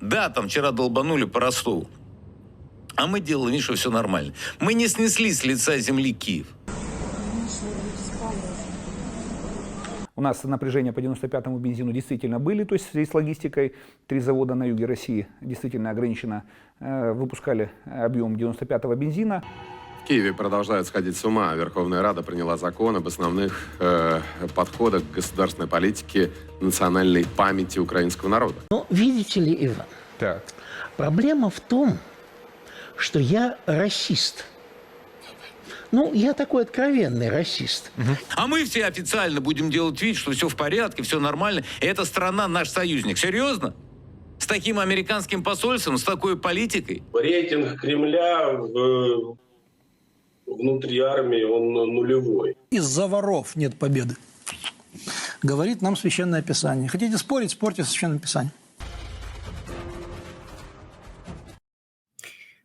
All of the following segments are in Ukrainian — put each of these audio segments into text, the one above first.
Да, там вчера долбанули по Ростову. А мы делали вид, что все нормально. Мы не снесли с лица земли Киев. У нас напряжения по 95-му бензину действительно были, то есть в с логистикой три завода на юге России действительно ограниченно э, выпускали объем 95-го бензина. В Киеве продолжают сходить с ума. Верховная Рада приняла закон об основных э, подходах к государственной политике национальной памяти украинского народа. Но видите ли, Иван, Так. проблема в том, что я расист. Ну, я такой откровенный расист. А мы все официально будем делать вид, что все в порядке, все нормально. И эта страна наш союзник. Серьезно? С таким американским посольством, с такой политикой? рейтинг Кремля в- внутри армии, он нулевой. Из-за воров нет победы. Говорит нам Священное Писание. Хотите спорить, спорьте со Священным Писанием.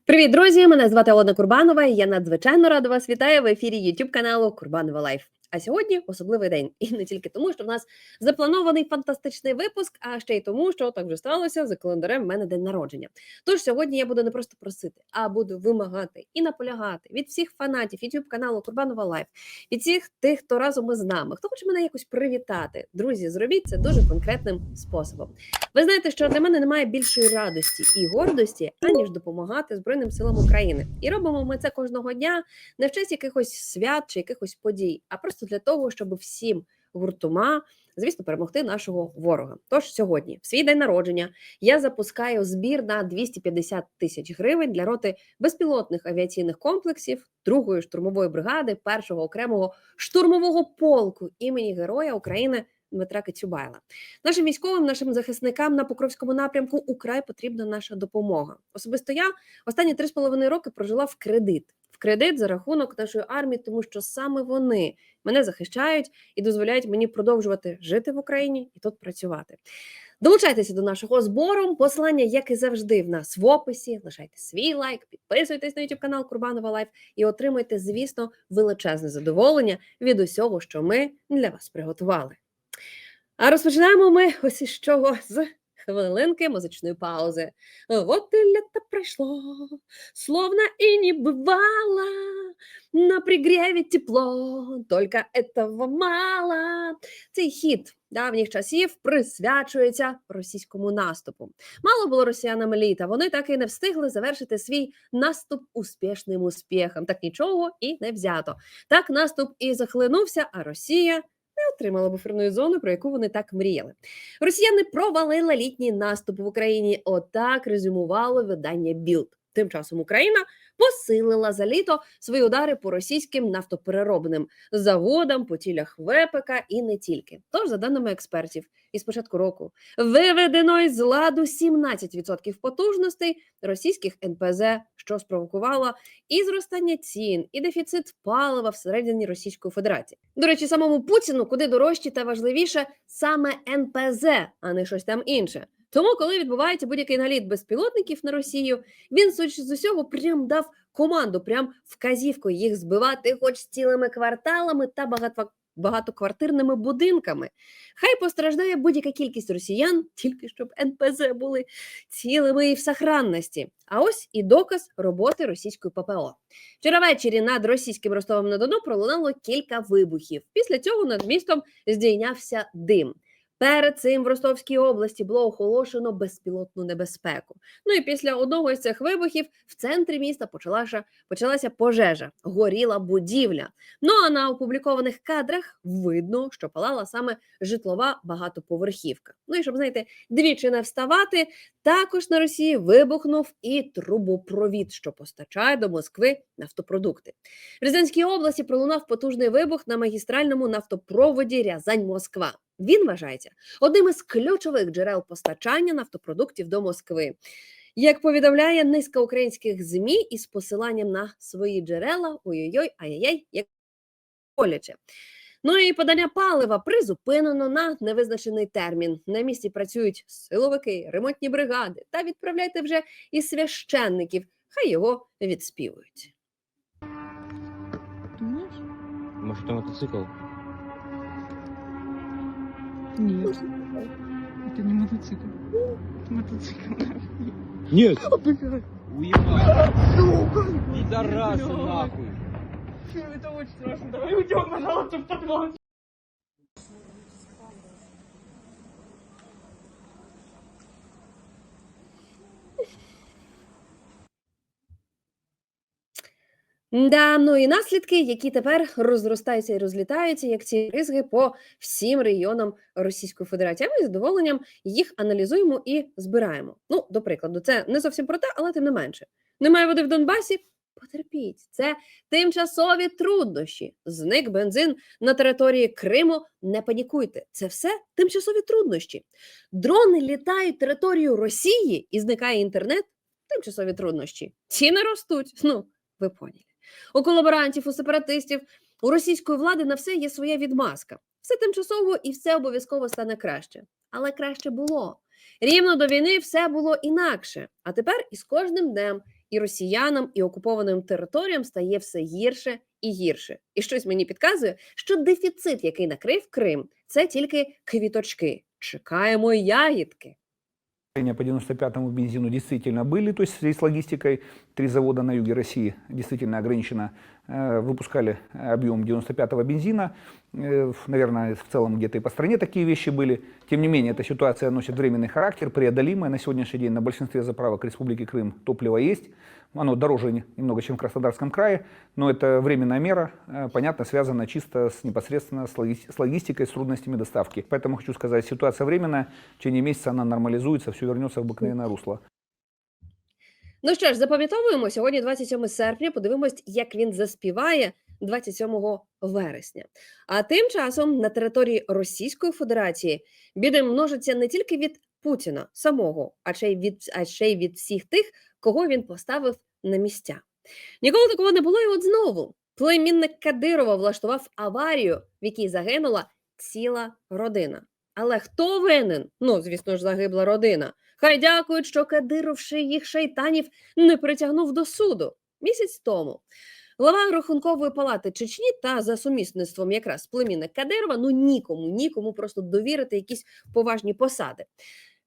Привіт, друзі! Мене звати Олена Курбанова. і Я надзвичайно рада вас вітаю в ефірі YouTube каналу Курбанова Лайф. А сьогодні особливий день, і не тільки тому, що в нас запланований фантастичний випуск, а ще й тому, що так вже сталося за календарем. в мене день народження. Тож сьогодні я буду не просто просити, а буду вимагати і наполягати від всіх фанатів YouTube каналу Курбанова Лайф, від всіх тих, хто разом із нами, хто хоче мене якось привітати. Друзі, зробіть це дуже конкретним способом. Ви знаєте, що для мене немає більшої радості і гордості, аніж допомагати Збройним силам України. І робимо ми це кожного дня не в честь якихось свят чи якихось подій, а просто для того, щоб всім гуртома. Звісно, перемогти нашого ворога. Тож сьогодні, в свій день народження, я запускаю збір на 250 тисяч гривень для роти безпілотних авіаційних комплексів другої штурмової бригади першого окремого штурмового полку імені Героя України Дмитра Кицюбайла. Нашим військовим, нашим захисникам на Покровському напрямку украй потрібна наша допомога. Особисто я останні три з половиною роки прожила в кредит. Кредит за рахунок нашої армії, тому що саме вони мене захищають і дозволяють мені продовжувати жити в Україні і тут працювати. Долучайтеся до нашого збору. Посилання, як і завжди, в нас в описі. Лишайте свій лайк, підписуйтесь на YouTube канал Курбанова Лайф і отримайте, звісно, величезне задоволення від усього, що ми для вас приготували. А розпочинаємо ми ось із чого з хвилинки музичної паузи. Вот и лето прошло, словно и не бывало, на пригреве тепло, только этого мало. Цей хіт давніх часів присвячується російському наступу. Мало було росіянам літа, вони так і не встигли завершити свій наступ успішним успіхом. Так нічого і не взято. Так наступ і захлинувся, а Росія отримала буферну зони, про яку вони так мріяли. Росіяни провалили літній наступ в Україні. Отак резюмувало видання Білд. Тим часом Україна посилила за літо свої удари по російським нафтопереробним заводам, по тілях ВПК і не тільки. Тож, за даними експертів, із початку року виведено із ладу 17% потужностей російських НПЗ, що спровокувало і зростання цін, і дефіцит палива всередині Російської Федерації. До речі, самому Путіну куди дорожче та важливіше саме НПЗ, а не щось там інше. Тому, коли відбувається будь-який наліт безпілотників на Росію, він з усього прям дав команду, прям вказівку їх збивати, хоч цілими кварталами та багато. Багатоквартирними будинками. Хай постраждає будь-яка кількість росіян, тільки щоб НПЗ були цілими і в сохранності. А ось і доказ роботи російської ППО. Вчора ввечері над російським Ростовом на Дону пролунало кілька вибухів. Після цього над містом здійнявся дим. Перед цим в Ростовській області було оголошено безпілотну небезпеку. Ну і після одного із цих вибухів в центрі міста почалася, почалася пожежа, горіла будівля. Ну а на опублікованих кадрах видно, що палала саме житлова багатоповерхівка. Ну і щоб знаєте, двічі не вставати, також на Росії вибухнув і трубопровід, що постачає до Москви нафтопродукти. В Рязанській області пролунав потужний вибух на магістральному нафтопроводі Рязань-Москва. Він вважається одним із ключових джерел постачання нафтопродуктів до Москви. Як повідомляє низка українських ЗМІ із посиланням на свої джерела, ой-ой-ой, ай-яй, як боляче. Ну і подання палива призупинено на невизначений термін. На місці працюють силовики, ремонтні бригади. Та відправляйте вже і священників, хай його відспівують. Думаешь? Может, это мотоцикл? Нет. Это не мотоцикл. Мотоцикл. Нет. Уебал. Пидорасы нахуй. Это очень страшно. Давай уйдем, пожалуйста, в подвал. Да, ну і наслідки, які тепер розростаються і розлітаються, як ці ризги по всім регіонам Російської Федерації. Ми з задоволенням їх аналізуємо і збираємо. Ну, до прикладу, це не зовсім про те, але тим не менше. Немає води в Донбасі. Потерпіть, це тимчасові труднощі. Зник бензин на території Криму. Не панікуйте. Це все тимчасові труднощі. Дрони літають територію Росії і зникає інтернет. Тимчасові труднощі. Ціни ростуть. Ну, ви поняли. У колаборантів, у сепаратистів, у російської влади на все є своя відмазка. Все тимчасово і все обов'язково стане краще. Але краще було. Рівно до війни все було інакше. А тепер із кожним днем і росіянам, і окупованим територіям стає все гірше і гірше. І щось мені підказує, що дефіцит, який накрив Крим, це тільки квіточки. Чекаємо ягідки. По 95-му бензину действительно были, то есть с логистикой три завода на юге России действительно ограниченно э, выпускали объем 95-го бензина. Э, наверное, в целом где-то и по стране такие вещи были. Тем не менее, эта ситуация носит временный характер, преодолимая. На сегодняшний день на большинстве заправок Республики Крым топливо есть. Оно дороже не- немного, чем в Краснодарском крае, но это временная мера, э, понятно, связана чисто с, непосредственно с логистикой, с трудностями доставки. Поэтому хочу сказать, ситуация временная, в течение месяца она нормализуется, все вернется в обыкновенное русло. Ну що ж, запам'ятовуємо сьогодні, 27 серпня. Подивимось, як він заспіває 27 вересня. А тим часом на території Російської Федерації біди множаться не тільки від Путіна самого, а ще й від а ще й від всіх тих, кого він поставив на місця. Ніколи такого не було, і от знову племінник Кадирова влаштував аварію, в якій загинула ціла родина. Але хто винен? Ну, звісно ж, загибла родина. Хай дякують, що Кадиров ще їх шайтанів не притягнув до суду місяць тому. Глава Рахункової палати Чечні та за сумісництвом якраз племінник Кадирова, ну нікому, нікому просто довірити якісь поважні посади.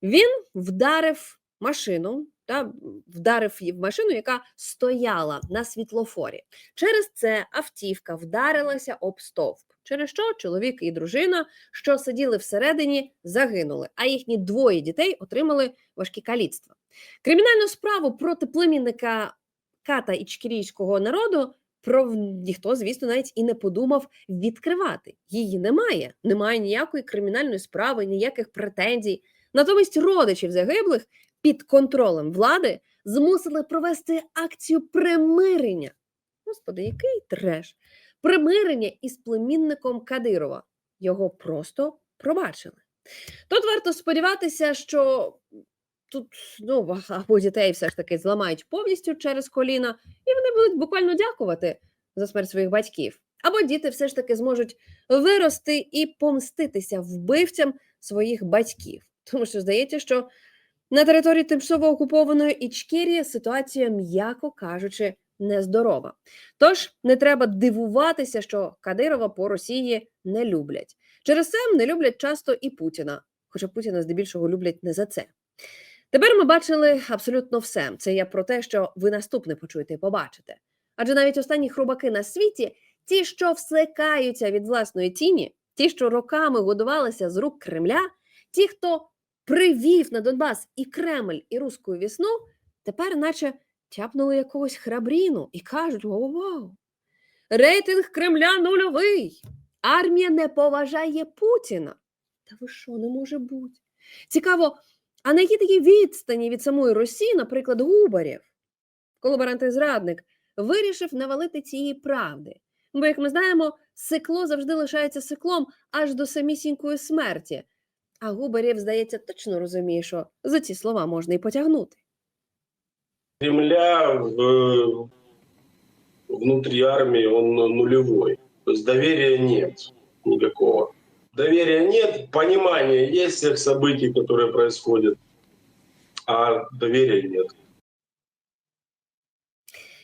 Він вдарив машину, та вдарив в машину, яка стояла на світлофорі. Через це автівка вдарилася об стовп. Через що чоловік і дружина, що сиділи всередині, загинули, а їхні двоє дітей отримали важкі каліцтва. Кримінальну справу проти племінника ката ічкірійського народу про ніхто, звісно, навіть і не подумав відкривати. Її немає, немає ніякої кримінальної справи, ніяких претензій. Натомість родичів загиблих під контролем влади змусили провести акцію примирення. Господи, який треш! Примирення із племінником Кадирова. Його просто пробачили. Тут варто сподіватися, що тут ну, або дітей все ж таки зламають повністю через коліна, і вони будуть буквально дякувати за смерть своїх батьків. Або діти все ж таки зможуть вирости і помститися вбивцям своїх батьків. Тому що здається, що на території тимчасово окупованої Ічкерії ситуація, м'яко кажучи, нездорова. Тож не треба дивуватися, що Кадирова по Росії не люблять. Через це не люблять часто і Путіна, хоча Путіна здебільшого люблять не за це. Тепер ми бачили абсолютно все. Це я про те, що ви наступне почуєте і побачите. Адже навіть останні хрубаки на світі, ті, що всикаються від власної тіні, ті, що роками годувалися з рук Кремля, ті, хто привів на Донбас і Кремль, і руську вісну, тепер, наче тяпнули якогось храбріну і кажуть: вау-вау, рейтинг Кремля нульовий. Армія не поважає Путіна. Та ви що, не може бути? Цікаво, а на якій такій відстані від самої Росії, наприклад, Губарєв, колаборант і зрадник, вирішив навалити цієї правди. Бо, як ми знаємо, сикло завжди лишається сиклом аж до самісінької смерті. А Губарєв, здається, точно розуміє, що за ці слова можна і потягнути. Кремля в- внутри армии он нулевой. То есть доверия нет никакого. Доверия нет, понимания есть всех событий, которые происходят, а доверия нет.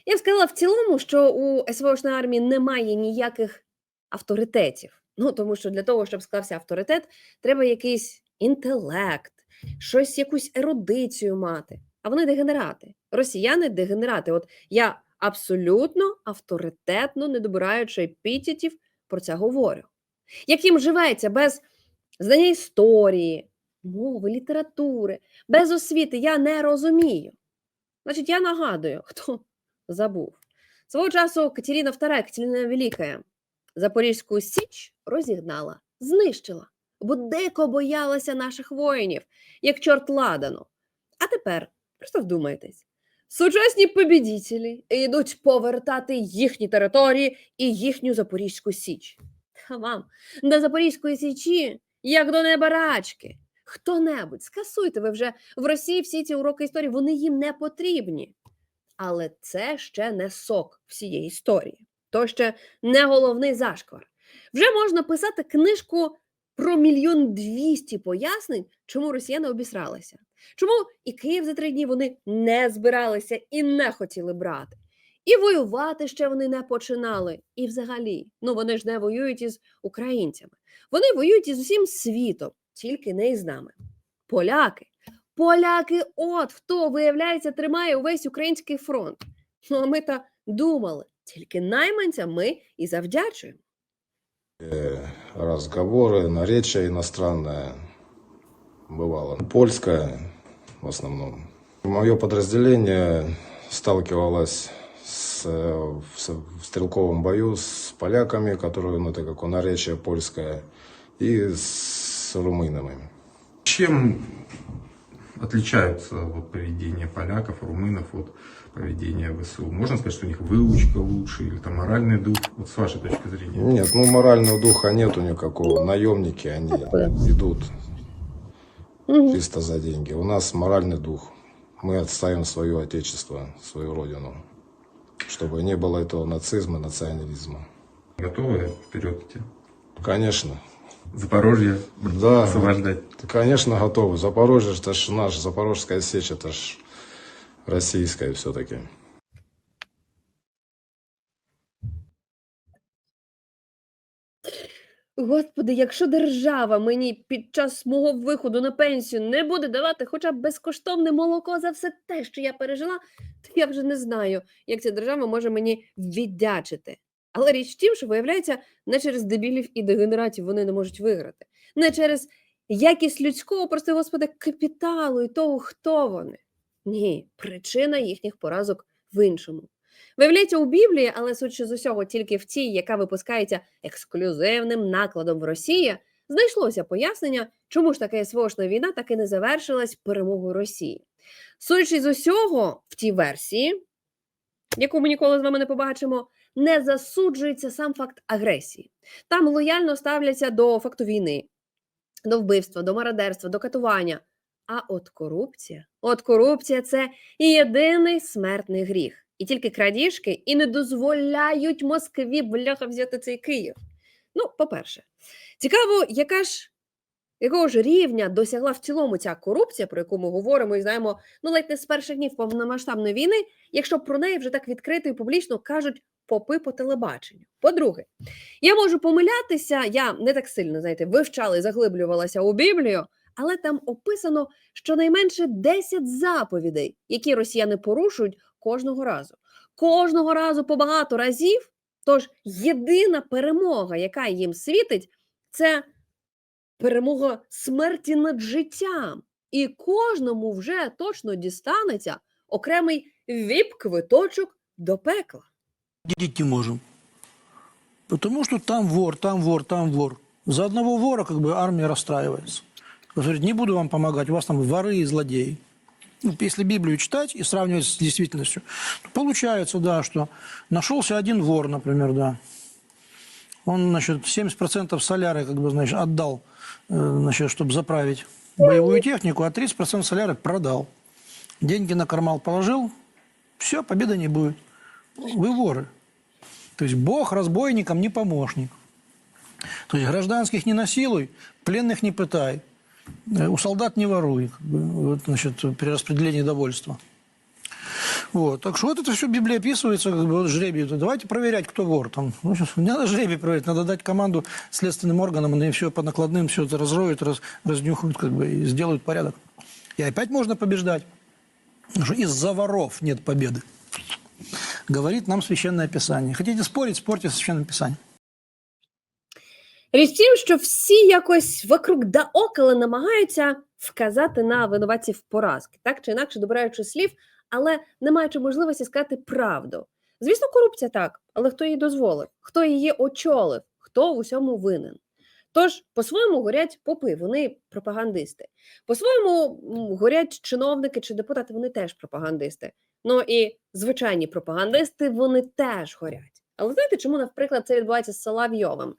Я б сказала в цілому, що у СВОшної армії немає ніяких авторитетів. Ну тому що для того, щоб склався авторитет, треба якийсь інтелект, щось, якусь ерудицію мати. а вони дегенерати. Росіяни дегенерати. От я абсолютно авторитетно, не добираючи епітетів, про це говорю. Як їм живеться без знання історії, мови, літератури, без освіти, я не розумію. Значить, я нагадую, хто забув. Свого часу Катерина II, Катерина Велика, Запорізьку Січ розігнала, знищила, бо дико боялася наших воїнів, як чорт ладану. А тепер просто вдумайтесь. Сучасні побідітелі йдуть повертати їхні території і їхню Запорізьку Січ. Та вам до Запорізької Січі, як до неба рачки. Хто-небудь, скасуйте ви вже в Росії всі ці уроки історії, вони їм не потрібні. Але це ще не сок всієї історії. То ще не головний зашквар. Вже можна писати книжку про мільйон двісті пояснень, чому росіяни обісралися. Чому і Київ за три дні вони не збиралися і не хотіли брати. І воювати ще вони не починали. І взагалі, ну вони ж не воюють із українцями. Вони воюють із усім світом, тільки не із нами. Поляки. Поляки, от хто, виявляється, тримає увесь український фронт. Ну, а ми та думали, тільки найманцям ми і завдячуємо. разговоры, наречие иностранное бывало. Польское в основном. Мое подразделение сталкивалось с, в с- в стрелковом бою с поляками, которые, ну, это как у наречие польское, и с румынами. Чем отличаются вот, поведение поляков, румынов от поведения ВСУ? Можно сказать, что у них выучка лучше или там моральный дух? Вот с вашей точки зрения. Нет, ну морального духа нету никакого. Наемники, они идут Чисто за деньги. У нас моральный дух. Мы отставим свое отечество, свою родину. Чтобы не было этого нацизма, национализма. Готовы вперед идти? Конечно. Запорожье Да, освобождать? конечно, готовы. Запорожье, это ж наш, Запорожская сечь, это ж российская все-таки. Господи, якщо держава мені під час мого виходу на пенсію не буде давати хоча б безкоштовне молоко за все те, що я пережила, то я вже не знаю, як ця держава може мені віддячити. Але річ в тім, що виявляється, не через дебілів і дегенератів вони не можуть виграти, не через якість людського, прости господи, капіталу і того, хто вони. Ні, причина їхніх поразок в іншому. Виявляється, у Біблії, але судячи з усього, тільки в тій, яка випускається ексклюзивним накладом в Росії, знайшлося пояснення, чому ж така свошна війна так і не завершилась перемогою Росії. Судячи з усього, в тій версії, яку ми ніколи з вами не побачимо, не засуджується сам факт агресії. Там лояльно ставляться до факту війни, до вбивства, до мародерства, до катування. А от корупція, от корупція це єдиний смертний гріх. І тільки крадіжки і не дозволяють Москві бляха взяти цей Київ. Ну, по-перше, цікаво, яка ж якого ж рівня досягла в цілому ця корупція, про яку ми говоримо і знаємо ну ледь не з перших днів повномасштабної війни, якщо про неї вже так відкрито і публічно кажуть попи по телебаченню. По-друге, я можу помилятися, я не так сильно знаєте, вивчала і заглиблювалася у Біблію, але там описано щонайменше 10 заповідей, які росіяни порушують кожного разу. Кожного разу по багато разів. Тож єдина перемога, яка їм світить, це перемога смерті над життям. І кожному вже точно дістанеться окремий віп-квиточок до пекла. Делить не можем. Потому что там вор, там вор, там вор. За одного вора как бы армия расстраивается. Говорит, не буду вам помогать, у вас там воры и злодеи. Ну, если Библию читать и сравнивать с действительностью, то получается, да, что нашелся один вор, например, да. Он, значит, 70% соляры, как бы, значит, отдал, э, значит, чтобы заправить боевую технику, а 30% соляры продал. Деньги на кармал положил, все, победы не будет. Вы воры. То есть Бог разбойникам не помощник. То есть гражданских не насилуй, пленных не пытай, у солдат не воруй, как бы, вот, значит, при распределении довольства. Вот. Так что вот это все в Библии описывается, как бы, вот жребий. Давайте проверять, кто вор. Там, ну, сейчас, не надо жребий проверять, надо дать команду следственным органам, они все по накладным все это разроют, раз, разнюхают, как бы, и сделают порядок. И опять можно побеждать. Из-за воров нет победы. Говорит нам Священное Писание. Хотите спорить, спорьте со Священным Писанием. Річ тім, що всі якось вокруг да около намагаються вказати на винуватців поразки, так чи інакше добираючи слів, але не маючи можливості сказати правду. Звісно, корупція так, але хто її дозволив, хто її очолив, хто в усьому винен. Тож, по-своєму горять попи, вони пропагандисти. По-своєму горять чиновники чи депутати, вони теж пропагандисти. Ну і звичайні пропагандисти, вони теж горять. Але знаєте, чому, наприклад, це відбувається з Соловйовим?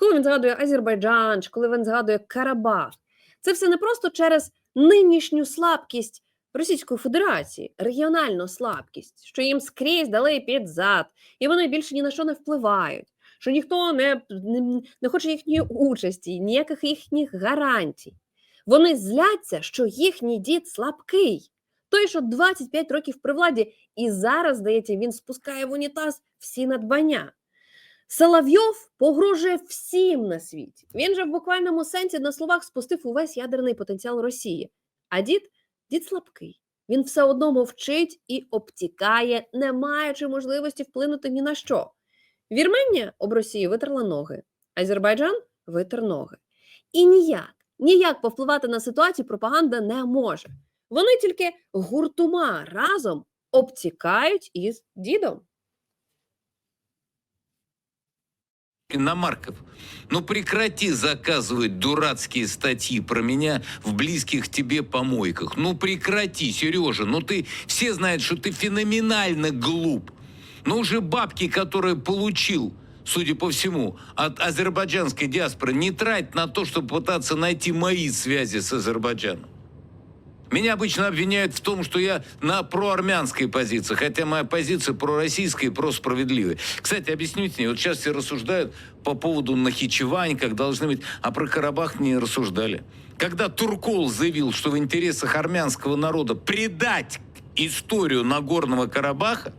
Коли він згадує Азербайджан, чи коли він згадує Карабах, це все не просто через нинішню слабкість Російської Федерації, регіональну слабкість, що їм скрізь дали під зад, і вони більше ні на що не впливають, що ніхто не, не, не хоче їхньої участі, ніяких їхніх гарантій. Вони зляться, що їхній дід слабкий. Той, що 25 років при владі, і зараз, здається, він спускає в унітаз всі надбання. Соловйов погрожує всім на світі. Він же в буквальному сенсі на словах спустив увесь ядерний потенціал Росії. А дід дід слабкий. Він все одно мовчить і обтікає, не маючи можливості вплинути ні на що. Вірменія об Росії витерла ноги, Азербайджан витер ноги. І ніяк, ніяк повпливати на ситуацію пропаганда не може. Вони тільки гуртума разом обтікають із дідом. Иномарков, ну прекрати заказывать дурацкие статьи про меня в близких тебе помойках. Ну прекрати, Сережа, ну ты, все знают, что ты феноменально глуп. Но уже бабки, которые получил, судя по всему, от азербайджанской диаспоры, не трать на то, чтобы пытаться найти мои связи с Азербайджаном. Меня обычно обвиняют в том, что я на проармянской позиции, хотя моя позиция пророссийская и просправедливая. Кстати, объясните мне, вот сейчас все рассуждают по поводу Нахичевань, как должны быть, а про Карабах не рассуждали. Когда Туркол заявил, что в интересах армянского народа предать историю Нагорного Карабаха,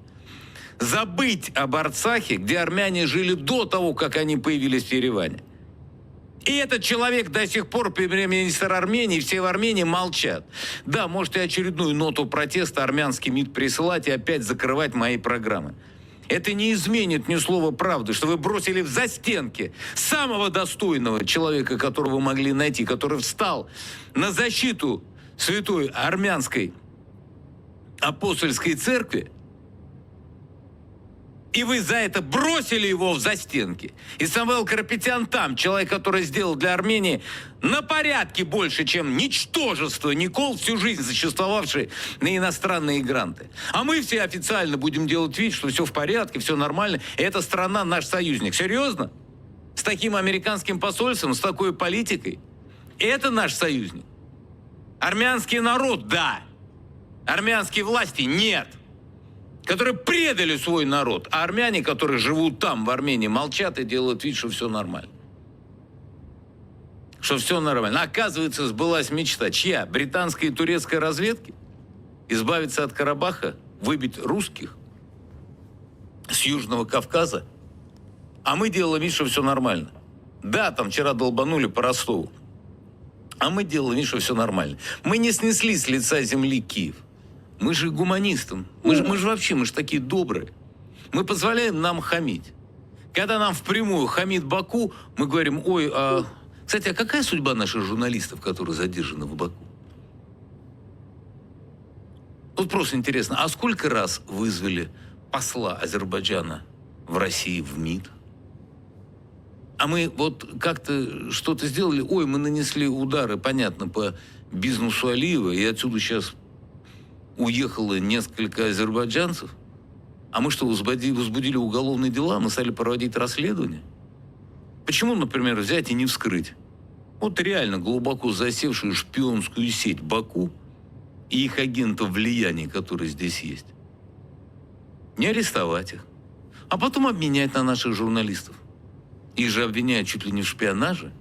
забыть об Арцахе, где армяне жили до того, как они появились в Ереване. И этот человек до сих пор премьер-министр Армении, все в Армении молчат. Да, можете очередную ноту протеста армянский МИД присылать и опять закрывать мои программы. Это не изменит ни слова правды, что вы бросили в застенки самого достойного человека, которого вы могли найти, который встал на защиту святой армянской апостольской церкви, и вы за это бросили его в застенки. И Самвел Карапетян там, человек, который сделал для Армении на порядке больше, чем ничтожество Никол, всю жизнь существовавший на иностранные гранты. А мы все официально будем делать вид, что все в порядке, все нормально. И эта страна наш союзник. Серьезно? С таким американским посольством, с такой политикой? Это наш союзник. Армянский народ – да. Армянские власти – нет которые предали свой народ, а армяне, которые живут там, в Армении, молчат и делают вид, что все нормально. Что все нормально. Оказывается, сбылась мечта. Чья? Британской и турецкой разведки? Избавиться от Карабаха? Выбить русских? С Южного Кавказа? А мы делаем вид, что все нормально. Да, там вчера долбанули по Ростову. А мы делаем вид, что все нормально. Мы не снесли с лица земли Киев. Мы же гуманисты. Мы же, мы же вообще, мы же такие добрые. Мы позволяем нам хамить. Когда нам впрямую хамит Баку, мы говорим, ой, а... Кстати, а какая судьба наших журналистов, которые задержаны в Баку? Вот просто интересно, а сколько раз вызвали посла Азербайджана в России в МИД? А мы вот как-то что-то сделали, ой, мы нанесли удары, понятно, по бизнесу Алиева, и отсюда сейчас уехало несколько азербайджанцев, а мы что, возбудили, уголовные дела, мы стали проводить расследование? Почему, например, взять и не вскрыть? Вот реально глубоко засевшую шпионскую сеть Баку и их агентов влияния, которые здесь есть. Не арестовать их, а потом обменять на наших журналистов. Их же обвиняют чуть ли не в шпионаже,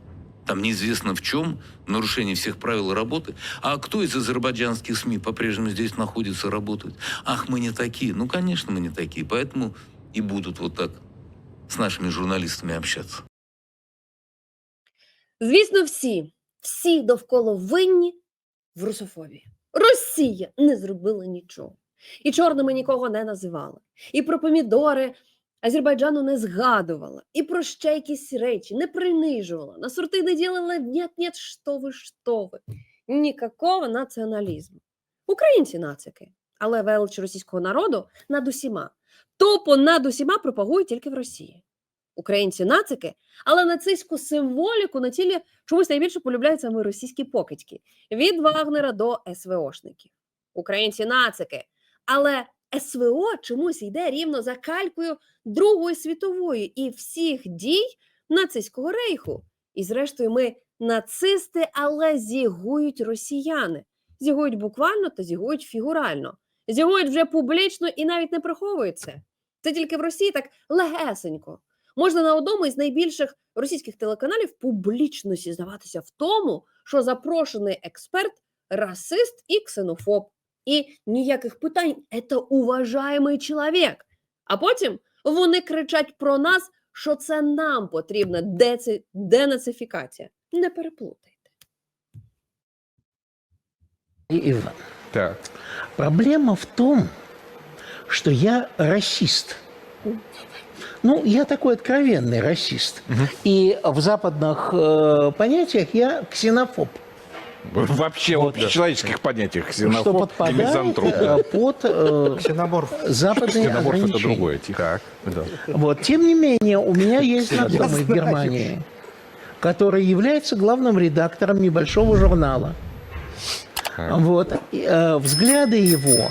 там неизвестно в чем, в нарушении всех правил работы. А кто из азербайджанских СМИ по-прежнему здесь находится, работает? Ах, мы не такие. Ну, конечно, мы не такие. Поэтому и будут вот так с нашими журналистами общаться. Звісно, всі, всі довкола винні в русофобії. Росія не зробила нічого. І чорними нікого не називала. І про помідори Азербайджану не згадувала. І про ще якісь речі не принижувала. На сорти не ділила «нет-нет, що ви, що ви». Нікакого націоналізму. Українці нацики, але велич російського народу над усіма. Тупо над усіма пропагують тільки в Росії. Українці нацики, але нацистську символіку на тілі чомусь найбільше полюбляють саме російські покидьки від Вагнера до СВОшників. Українці нацики, але СВО чомусь йде рівно за калькою Другої світової і всіх дій нацистського рейху. І зрештою, ми нацисти, але зігують росіяни. Зігують буквально та зігують фігурально. Зігують вже публічно і навіть не приховують це. Це тільки в Росії так легесенько. Можна на одному із найбільших російських телеканалів публічно зізнаватися в тому, що запрошений експерт расист і ксенофоб. І ніяких питань, це уважаємий чоловік. А потім вони кричать про нас, що це нам потрібна деци... денацифікація. Не переплутайте. И Иван, Так. проблема в том, что я расист. Ну, я такой откровенный расист. И в западных э, понятиях я ксенофоб. Вообще вот, в человеческих понятиях что ксенофоб и подпадает мизантроп. э, под э, Ксеноморф. западные Ксеноморф это ограничения. другое, тихо. Да. Вот. Тем не менее, у меня есть знакомый в Германии, который является главным редактором небольшого журнала. Вот. И, э, взгляды его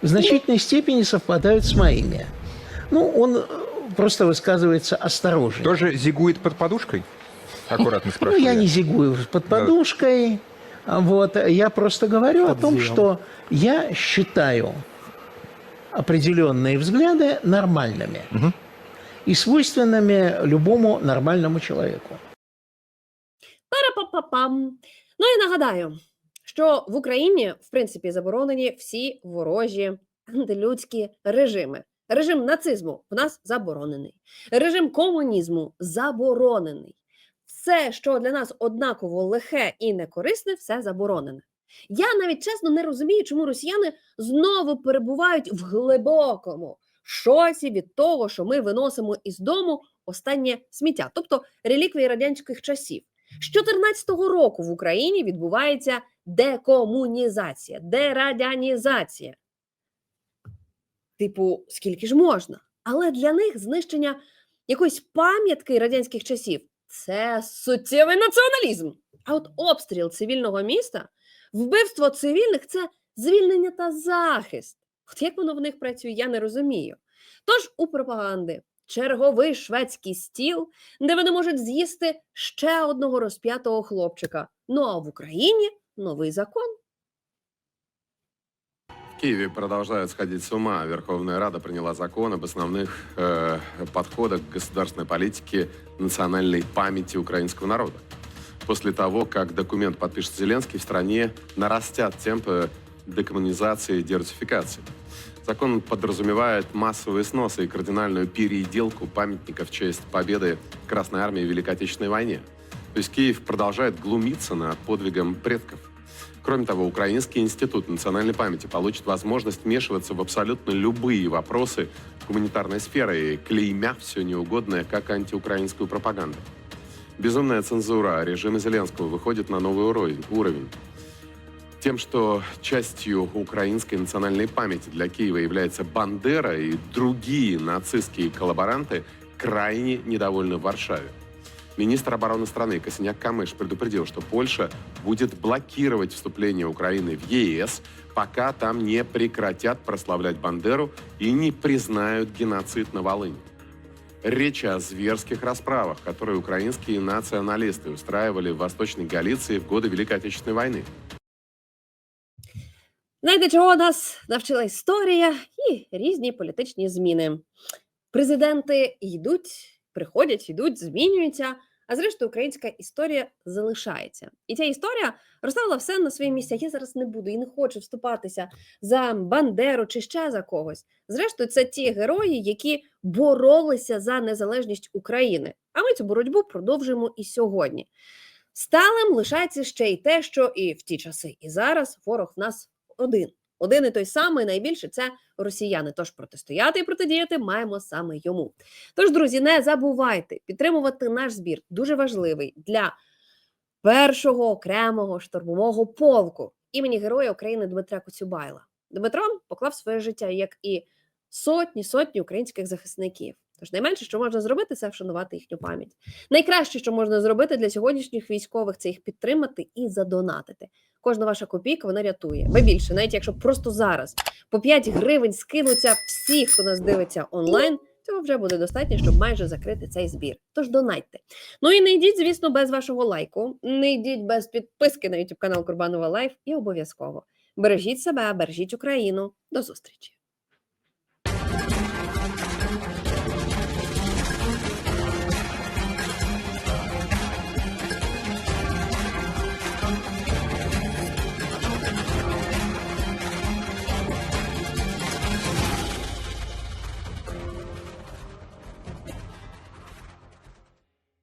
в значительной степени совпадают с моими. Ну, он э, просто высказывается осторожно. Тоже зигует под подушкой? Аккуратно Ну, спрашиваю. я не зигую под подушкой. А Вот. Я просто говорю о том, что я считаю определенные взгляды нормальными и свойственными любому нормальному человеку. Пара-па-па-пам. Ну і нагадаю, що в Україні, в принципі, заборонені всі ворожі антилюдські режими. Режим нацизму в нас заборонений. Режим комунізму заборонений. Все, що для нас однаково лихе і некорисне, все заборонене. Я навіть чесно не розумію, чому росіяни знову перебувають в глибокому шоці від того, що ми виносимо із дому останнє сміття, тобто реліквії радянських часів. З 14-го року в Україні відбувається декомунізація, дерадянізація. Типу, скільки ж можна? Але для них знищення якоїсь пам'ятки радянських часів це суттєвий націоналізм. А от обстріл цивільного міста, вбивство цивільних це звільнення та захист. От як воно в них працює, я не розумію. Тож у пропаганди черговий шведський стіл, де вони можуть з'їсти ще одного розп'ятого хлопчика. Ну а в Україні новий закон. Киеве продолжают сходить с ума. Верховная Рада приняла закон об основных э, подходах к государственной политике национальной памяти украинского народа. После того, как документ подпишет Зеленский, в стране нарастят темпы декоммунизации и дерусификации. Закон подразумевает массовые сносы и кардинальную переделку памятников в честь победы Красной Армии в Великой Отечественной войне. То есть Киев продолжает глумиться над подвигом предков. Кроме того, Украинский институт национальной памяти получит возможность вмешиваться в абсолютно любые вопросы гуманитарной сферы, клеймя все неугодное как антиукраинскую пропаганду. Безумная цензура режима Зеленского выходит на новый уровень. уровень. Тем, что частью украинской национальной памяти для Киева является Бандера и другие нацистские коллаборанты, крайне недовольны в Варшаве. Министр обороны страны Косиняк Камыш предупредил, что Польша будет блокировать вступление Украины в ЕС, пока там не прекратят прославлять Бандеру и не признают геноцид на Волыни. Речь о зверских расправах, которые украинские националисты устраивали в Восточной Галиции в годы Великой Отечественной войны. Знаєте, чого нас навчила історія і різні політичні зміни. Президенти йдуть, приходять, йдуть, змінюються, а зрештою українська історія залишається. І ця історія розставила все на свої місця. Я зараз не буду і не хочу вступатися за Бандеру чи ще за когось. Зрештою, це ті герої, які боролися за незалежність України. А ми цю боротьбу продовжуємо і сьогодні. Сталим лишається ще й те, що і в ті часи, і зараз ворог в нас один. Один і той самий найбільше це росіяни. Тож протистояти і протидіяти маємо саме йому. Тож, друзі, не забувайте підтримувати наш збір. Дуже важливий для першого окремого штурмового полку імені Героя України Дмитра Коцюбайла. Дмитро поклав своє життя, як і сотні сотні українських захисників. Тож найменше, що можна зробити, це вшанувати їхню пам'ять. Найкраще, що можна зробити для сьогоднішніх військових, це їх підтримати і задонатити. Кожна ваша копійка вона рятує. Ба більше, навіть якщо просто зараз по 5 гривень скинуться всі, хто нас дивиться онлайн. Цього вже буде достатньо, щоб майже закрити цей збір. Тож донайте. Ну і не йдіть, звісно, без вашого лайку. Не йдіть без підписки на YouTube канал Курбанова Лайф і обов'язково бережіть себе, бережіть Україну. До зустрічі!